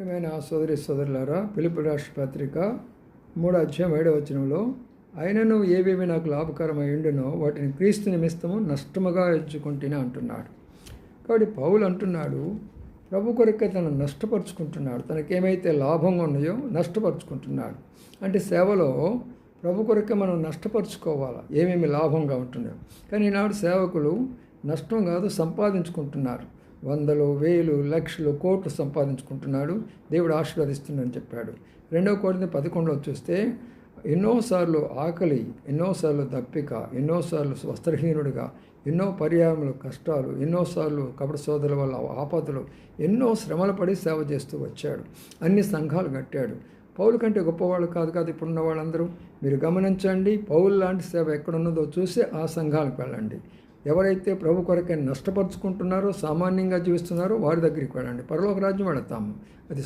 ప్రియమైన సోదరి సోదరులారా పిలుపు రాష్ట్ర పత్రిక మూడు అధ్యాయం ఏడవ వచనంలో అయినను ఏవేవి నాకు లాభకరమై ఉండునో వాటిని క్రీస్తు నిమిత్తము నష్టముగా ఎంచుకుంటేనే అంటున్నాడు. కాబట్టి పౌలు అంటున్నాడు ప్రభు కొరకే తను నష్టపరుచుకుంటున్నాడు. తనకేమైతే లాభంగా ఉన్నాయో నష్టపరుచుకుంటున్నాడు. అంటే సేవలో ప్రభు కొరకే మనం నష్టపరుచుకోవాలా? ఏమేమి లాభంగా ఉంటున్నాయో? కానీ ఈనాడు సేవకులు నష్టం కాదు సంపాదించుకుంటున్నారు. వందలు వేలు లక్షలు కోట్లు సంపాదించుకుంటున్నాడు. దేవుడు ఆశీర్వదిస్తుందని చెప్పాడు. రెండవ కోరిని పదకొండులో చూస్తే ఎన్నోసార్లు ఆకలి ఎన్నోసార్లు దప్పిక ఎన్నోసార్లు వస్త్రహీనుడిగా ఎన్నో పర్యాయములు కష్టాలు ఎన్నోసార్లు కపట సోదరుల వల్ల ఆపదలు ఎన్నో శ్రమలు పడి సేవ చేస్తూ వచ్చాడు. అన్ని సంఘాలు కట్టాడు. పౌలు కంటే గొప్పవాళ్ళు కాదు కాదు ఇప్పుడున్న వాళ్ళందరూ. మీరు గమనించండి పౌలు లాంటి సేవ ఎక్కడున్నదో చూసి ఆ సంఘాలకు వెళ్ళండి. ఎవరైతే ప్రభు కొరకై నష్టపరుచుకుంటున్నారో సామాన్యంగా జీవిస్తున్నారో వారి దగ్గరికి వెళ్ళండి. పరలోక రాజ్యం వెళతాము. అది